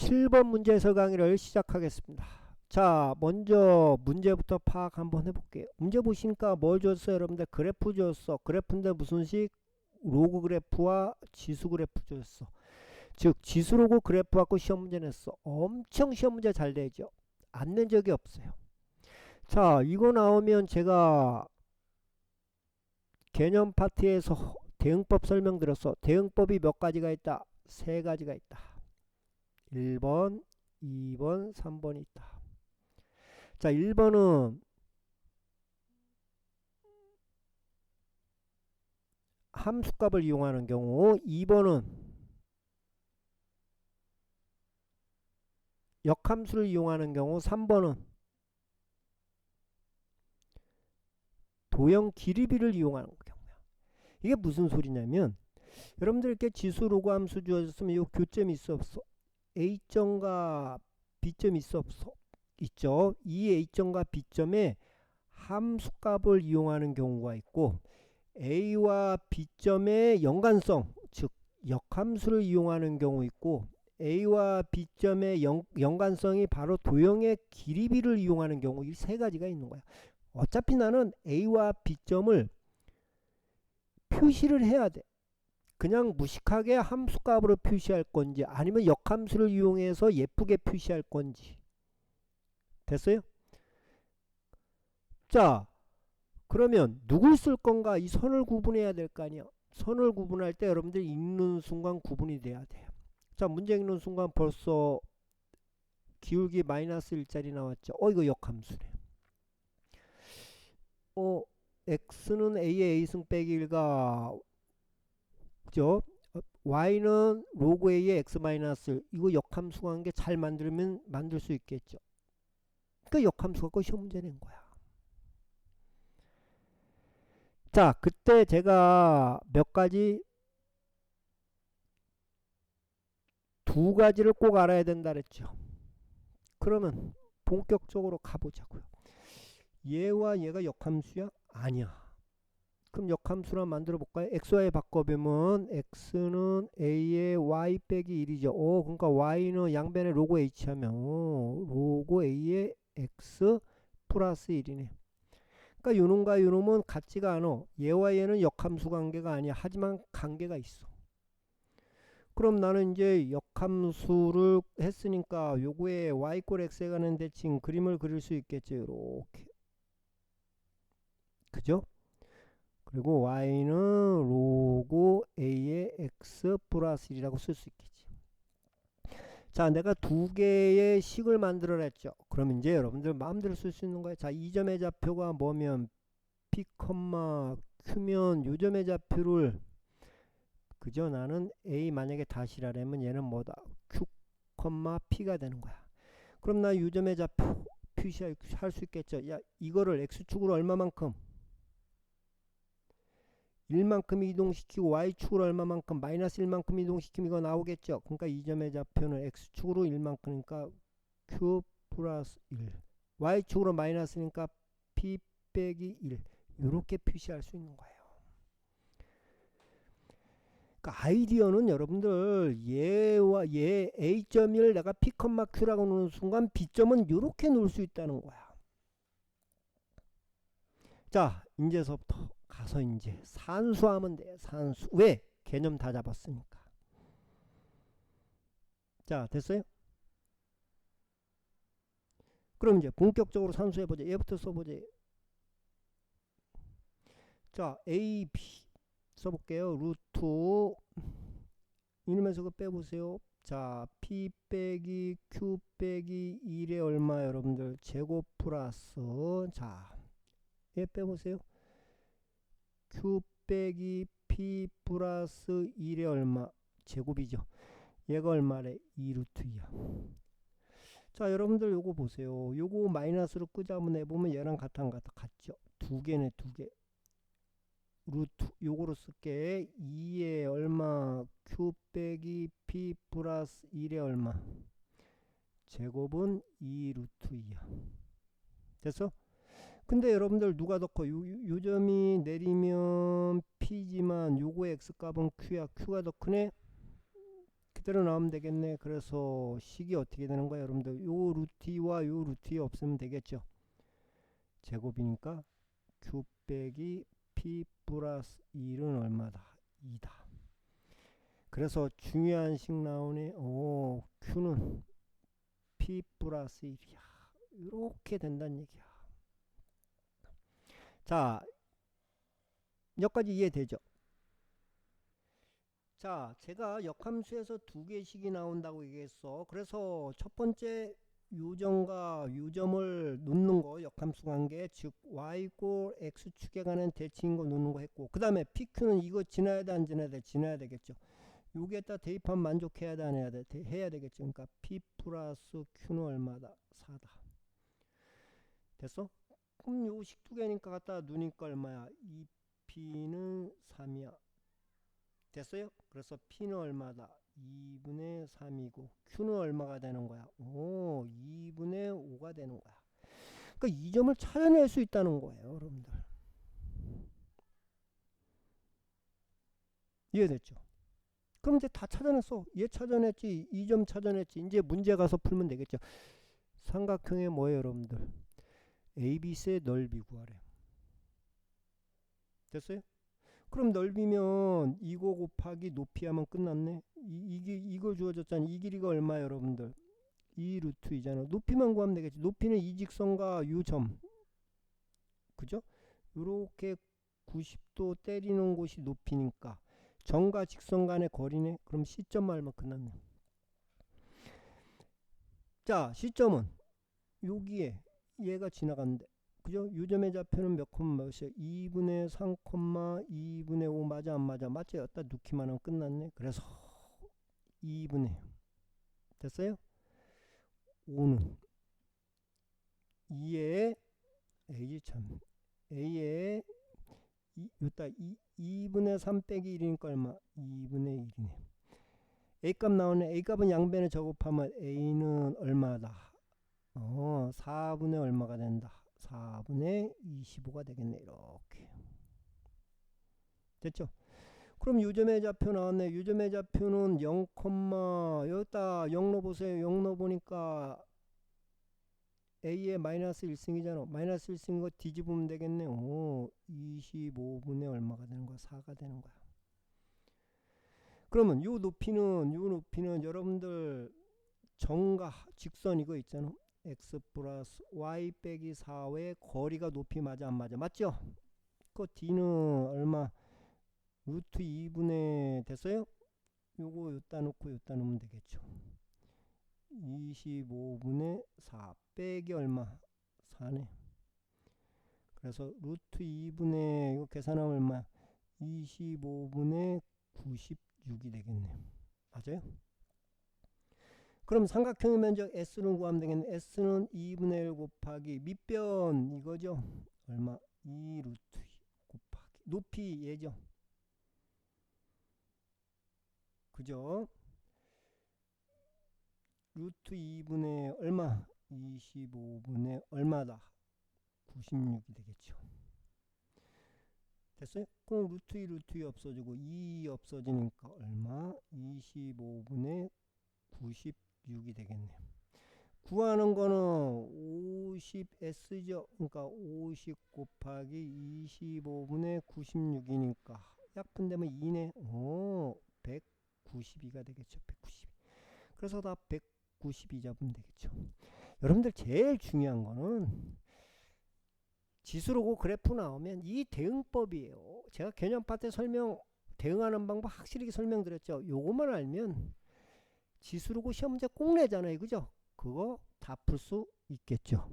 7번 문제 해설 강의를 시작하겠습니다. 자, 먼저 문제부터 파악 한번 해볼게요. 문제 보시니까 뭘 줬어요, 여러분들? 그래프 줬어. 그래프인데 무슨 식? 로그 그래프와 지수 그래프 줬어. 즉, 지수 로그 그래프 갖고 시험 문제 냈어. 엄청 시험 문제 잘 되죠? 안 낸 적이 없어요. 자, 이거 나오면 제가 개념 파트에서 대응법 설명드렸어. 대응법이 몇 가지가 있다? 세 가지가 있다. 1번, 2번, 3번이 있다. 자, 1번은 함수값을 이용하는 경우, 2번은 역함수를 이용하는 경우, 3번은 도형 길이비를 이용하는 경우야. 이게 무슨 소리냐면 여러분들 이렇게 지수 로그 함수 주어졌으면 이 교점이 있어 없어? A점과 B점이 있어? 있죠. 이 A점과 B점에 함수값을 이용하는 경우가 있고 A와 B점의 연관성, 즉 역함수를 이용하는 경우 있고 A와 B점의 연, 연관성이 바로 도형의 길이비를 이용하는 경우 이 세 가지가 있는 거야. 어차피 나는 A와 B점을 표시를 해야 돼. 그냥 무식하게 함수값으로 표시할 건지 아니면 역함수를 이용해서 예쁘게 표시할 건지. 됐어요? 자 그러면 누굴 쓸 건가? 이 선을 구분해야 될 거 아니야. 선을 구분할 때 여러분들 읽는 순간 구분이 돼야 돼요. 자 문제 읽는 순간 벌써 기울기 마이너스 1짜리 나왔죠? 어 이거 역함수네 어 x는 a의 a승 빼기 1가 그죠? y는 로그 a의 x 마이너스 이거 역함수 관계 잘 만들면 만들 수 있겠죠. 그러니까 역함수 갖고 시험 문제 낸 거야. 자, 그때 제가 몇 가지 두 가지를 꼭 알아야 된다 그랬죠. 그러면 본격적으로 가보자고요. 얘와 얘가 역함수야? 아니야. 그럼 역함수를 만들어 볼까요? xy 바꿔보면 x는 a의 y 빼기 1이죠. 오, 그러니까 y는 양변에 로그 h 하면 오, 로그 a의 x 플러스 1이네. 그러니까 요놈과 요놈은 같지가 않아. 얘와 얘는 역함수 관계가 아니야. 하지만 관계가 있어. 그럼 나는 이제 역함수를 했으니까 요거에 y 꼴 x에 가는 대칭 그림을 그릴 수 있겠죠. 이렇게. 그죠? 그리고 y는 로고 a의 x 플러스 1이라고 쓸 수 있겠지. 자, 내가 두 개의 식을 만들어냈죠. 그럼 이제 여러분들 마음대로 쓸 수 있는 거예요. 자, 이 점의 좌표가 뭐면 p, q면 요 점의 좌표를 그죠? 나는 a 만약에 다시라면 얘는 뭐다? q, p가 되는 거야. 그럼 나 요 점의 좌표 표시할 수 있겠죠. 야, 이거를 x축으로 얼마만큼? 1만큼 이동시키고 y축으로 얼마만큼 마이너스 1만큼 이동시키면 이거 나오겠죠. 그러니까 이 점의 좌표는 x축으로 1만큼이니까 q 플러스 1 y축으로 마이너스니까 p 빼기 1 이렇게 표시할 수 있는 거예요. 그러니까 아이디어는 여러분들 얘와 얘 a점을 내가 p, q라고 놓는 순간 b점은 이렇게 놓을 수 있다는 거야. 자, 이제서부터 가서 이제 산수하면 돼요. 산수. 왜? 개념 다 잡았으니까. 자, 됐어요? 그럼 이제 본격적으로 산수해 보자. 얘부터 써 보자. 자, A, B 써 볼게요. 루트 이놈에서 그 빼보세요. 자, P 빼기 Q 빼기 1에 얼마 여러분들 제곱 플러스 자, 얘 빼보세요. Q 빼기 p 플러스 1의 얼마 제곱이죠. 얘가 얼마래? 2루트 2야. 자 여러분들 요거 보세요. 요거 마이너스로 끄자면 해보면 얘랑 같아 안 같아? 같죠. 두 개네 두 개. 루트 요거로 쓸게 2의 얼마 q 빼기 p 플러스 1의 얼마 제곱은 2루트 2야. 됐어? 근데 여러분들 누가 더 커? 요, 요 점이 내리면 P지만 요거의 X값은 Q야. Q가 더 크네? 그대로 나오면 되겠네. 그래서 식이 어떻게 되는 거야, 여러분들? 요 루트와 요 루트 없으면 되겠죠. 제곱이니까 q 빼기 p 플러스 1은 얼마다? 2다. 그래서 중요한 식 나오네. 오, q는 p 플러스 1이야. 이렇게 된다는 얘기야. 자, 여기까지 이해되죠? 자, 제가 역함수에서 두 개씩이 나온다고 얘기했어. 그래서 첫 번째 요점과 요점을 놓는 거 역함수 관계 즉 y골 x축에 관한 대칭인 거 놓는 거 했고 그 다음에 pq는 이거 지나야 돼 안 지나야 돼 지나야 되겠죠 여기에다 대입하면 만족해야 돼 안 해야 돼 대- 해야 되겠죠 그러니까 p 플러스 q는 얼마다 4다 됐어? 그럼 요식 두 개니까 갖다 누니까 얼마야 2p는 3이야 됐어요? 그래서 p는 얼마다 2분의 3이고 q는 얼마가 되는 거야? 오, 2분의 5가 되는 거야. 그러니까 이 점을 찾아낼 수 있다는 거예요, 여러분들. 이해됐죠? 그럼 이제 다 찾아냈어. 얘 찾아냈지, 이 점 찾아냈지. 이제 문제 가서 풀면 되겠죠. 삼각형의 뭐예요, 여러분들? ABC의 넓이 구하래. 됐어요? 그럼 넓이면 이거 곱하기 높이 하면 끝났네. 이, 이게 이거 주어졌잖아. 이 길이가 얼마 여러분들? 2 루트 이잖아. 높이만 구하면 되겠지. 높이는 이 직선과 요 점. 그죠? 요렇게 90도 때리는 곳이 높이니까 점과 직선 간의 거리네. 그럼 시점 알면 끝났네. 자, 시점은 여기에 얘가 지나갔는데 그죠? 요점의 좌표는 몇 콤마 몇이야? 2분의 3 콤마 2분의 5 맞아 안 맞아? 맞죠? 여기다 넣기만 하면 끝났네. 그래서 2분의 됐어요? 5는 2에 A 참 A에 이, 요따 2, 2분의 3 빼기 1이니까 얼마? 2분의 1이네. A 값 나오네. A 값은 양변에 적업하면 A는 얼마다? 어, 4분의 얼마가 된다. 4분의 25가 되겠네 이렇게. 됐죠? 그럼 요점의 좌표 나왔네. 요점의 좌표는 0, 여기다 0 넣어보세요. 0 넣어보니까 A의 마이너스 1승이잖아. 마이너스 1승인 거 뒤집으면 되겠네. 오 25분의 얼마가 되는 거야? 4가 되는 거야. 그러면 요 높이는 요 높이는 여러분들 정과 직선 이거 있잖아 x 플러스 y 빼기 4의 거리가 높이 맞아 안 맞아. 맞죠? 그 d는 얼마? 루트 2분의 됐어요? 요거 요따 놓고 요따 놓으면 되겠죠. 25분의 4 빼기 얼마? 4네. 그래서 루트 2분의 이거 계산하면 얼마? 25분의 96이 되겠네요. 맞아요? 그럼 삼각형의 면적 S는 구하면 되겠네. S는 2분의 1 곱하기 밑변 이거죠. 얼마? 2 루트 2 곱하기 높이 얘죠. 그죠? 루트 2분의 얼마? 25분의 얼마다? 96이 되겠죠. 됐어요? 그럼 루트 2 루트 2 없어지고 2 없어지니까 얼마? 25분의 90 6이 되겠네요. 구하는 거는 50S죠. 그러니까 50 곱하기 25분의 96이니까 약분되면 2네. 오, 192가 되겠죠. 192. 그래서 다 192 잡으면 되겠죠. 여러분들 제일 중요한 거는 지수로고 그래프 나오면 이 대응법이에요. 제가 개념파 때 설명 대응하는 방법 확실히 설명드렸죠. 요것만 알면 지수로고 시험 문제 꼭 내잖아요. 그죠? 그거 다 풀 수 있겠죠.